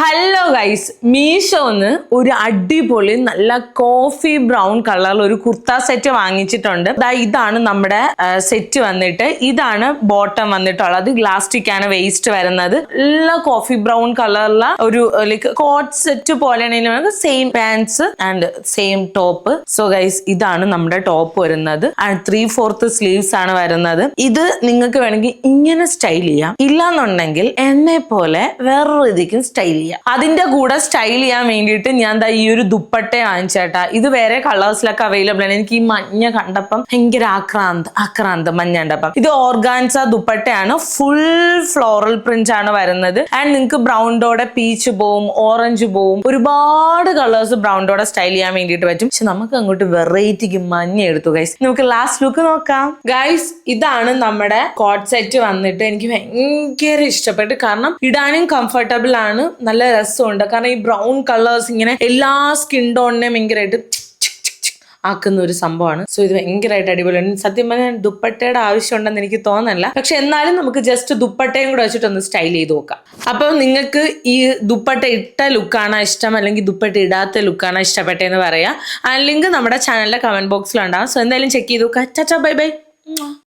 Hello guys മീഷോന്ന് ഒരു അടിപൊളി നല്ല കോഫി ബ്രൗൺ കളറിൽ ഒരു കുർത്ത സെറ്റ് വാങ്ങിച്ചിട്ടുണ്ട്. ഇതാണ് നമ്മുടെ സെറ്റ് വന്നിട്ട്. ഇതാണ് ബോട്ടം വന്നിട്ടുള്ളത്. ഗ്ലാസ്റ്റിക് ആണ് വേസ്റ്റ് വരുന്നത്. നല്ല കോഫി ബ്രൗൺ കളറിലുള്ള ഒരു ലൈക്ക് കോട്ട് സെറ്റ് പോലെ same pants and same top so guys ഇതാണ് നമ്മുടെ ടോപ്പ് വരുന്നത്. ആൻഡ് ത്രീ ഫോർത്ത് സ്ലീവ്സ് ആണ് വരുന്നത്. ഇത് നിങ്ങൾക്ക് വേണമെങ്കിൽ ഇങ്ങനെ സ്റ്റൈൽ ചെയ്യാം. ഇല്ലാന്നുണ്ടെങ്കിൽ എന്നെ പോലെ വേറൊരു രീതിക്കും സ്റ്റൈൽ ചെയ്യാം. അതിന്റെ കൂടെ സ്റ്റൈൽ ചെയ്യാൻ വേണ്ടിയിട്ട് ഞാൻ എന്താ ഈ ഒരു ദുപ്പട്ട വാങ്ങിച്ചേട്ടാ. ഇത് വേറെ കളേഴ്സിലൊക്കെ അവൈലബിൾ ആണ്. എനിക്ക് ഈ മഞ്ഞ കണ്ടപ്പം ഭയങ്കര ആക്രാന്ത് ആക്രാന്ത് മഞ്ഞ കണ്ടപ്പം. ഇത് ഓർഗാൻസ ദുപ്പട്ടയാണ്. ഫുൾ ഫ്ലോറൽ പ്രിന്റ് ആണ് വരുന്നത്. ആൻഡ് നിങ്ങൾക്ക് ബ്രൗണ്ടോടെ പീച്ച് പോവും ഓറഞ്ച് പോവും. ഒരുപാട് കളേഴ്സ് ബ്രൗണ്ടോടെ സ്റ്റൈൽ ചെയ്യാൻ വേണ്ടിയിട്ട് പറ്റും. പക്ഷെ നമുക്ക് അങ്ങോട്ട് വെറൈറ്റിക്ക് മഞ്ഞ എടുത്തു ഗൈസ് നമുക്ക് ലാസ്റ്റ് ലുക്ക് നോക്കാം. ഗൈസ് ഇതാണ് നമ്മുടെ കോട്ട് സെറ്റ് വന്നിട്ട് എനിക്ക് ഭയങ്കര ഇഷ്ടപ്പെട്ടു. കാരണം ഇടാനും കംഫർട്ടബിൾ ആണ്. നല്ല രസമുണ്ട്. കാരണം ഈ ബ്രൗൺ കളേഴ്സ് ഇങ്ങനെ എല്ലാ സ്കിൻ ടോണിനെയും ഭയങ്കരമായിട്ട് ആക്കുന്ന ഒരു സംഭവമാണ്. സോ ഇത് ഭയങ്കരമായിട്ട് അടിപൊളിയാണ്. സത്യം പറഞ്ഞാൽ ദുപ്പട്ടയുടെ ആവശ്യമുണ്ടെന്ന് എനിക്ക് തോന്നല്ല. പക്ഷെ എന്നാലും നമുക്ക് ജസ്റ്റ് ദുപ്പട്ടയും കൂടെ വെച്ചിട്ടൊന്ന് സ്റ്റൈൽ ചെയ്ത് നോക്കാം. അപ്പം നിങ്ങൾക്ക് ഈ ദുപ്പട്ട ഇട്ട ലുക്കാണോ ഇഷ്ടം? അല്ലെങ്കിൽ ദുപ്പട്ട ഇടാത്ത ലുക്കാണോ ഇഷ്ടപ്പെട്ടതെന്ന് പറയാം. ആ ലിങ്ക് നമ്മുടെ ചാനലിലെ കമന്റ് ബോക്സിലുണ്ടാവും സോ എന്തായാലും ചെക്ക് ചെയ്ത് നോക്കാം. ചാ ബൈ ബൈ.